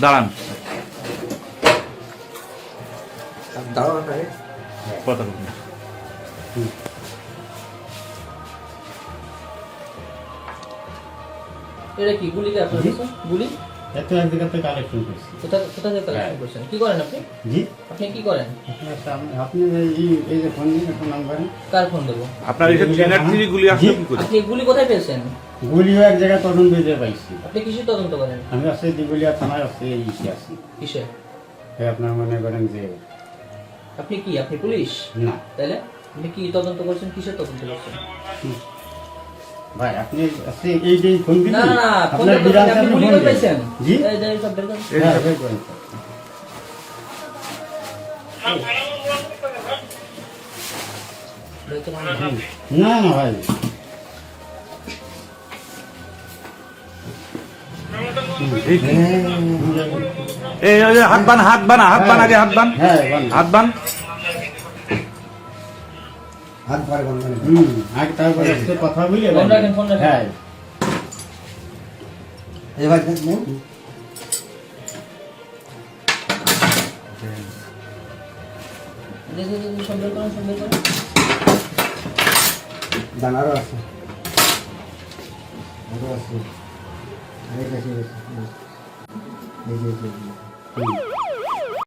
দাঁড়ান। কথা বলুন এটা কি গুলি কি আপনার গুলি? এত এক জায়গা থেকে কালেকশন করছি। কোথা কোথা থেকে কালেকশন। করছেন। কি করেন আপনি? জি? আপনি কি করেন? আপনি এই এই যে ফোন দিন এখন নাম কার ফোন দেবো? আপনার এই যে গুলি আসলো কি করে? আপনি গুলি কোথায় পেয়েছেন? গুলিও এক জায়গায় তদন্ত দিতে পাইছি। আপনি কিসের তদন্ত করেন? আমি আছে দিগুলিয়া থানায় আছে এই ইসে আছি। কিসে এই আপনার মনে করেন যে আপনি কি? আপনি পুলিশ? না। তাহলে আপনি কি তদন্ত করছেন? কিসের তদন্ত করছেন? ভাই আপনি আছে এই যে ফোন দিন না না না আপনার করতে আপনি ফোন করে জি এই যে সব বের করেন। হ্যাঁ বের করেন। না না ভাই এই হাত বান হাত বানা হাত বান আগে হাত হ্যাঁ বান। হাত বান হাত পরে বন্ধ নেই। হুম আগে তারপরে কথা বলি ফোন রাখেন, ফোন রাখেন। হ্যাঁ এবার দেখ নে। এই যে, এই যে, সব বের করেন, সব বের করেন। দানারও আছে আরও আছে এই যে, এই যে,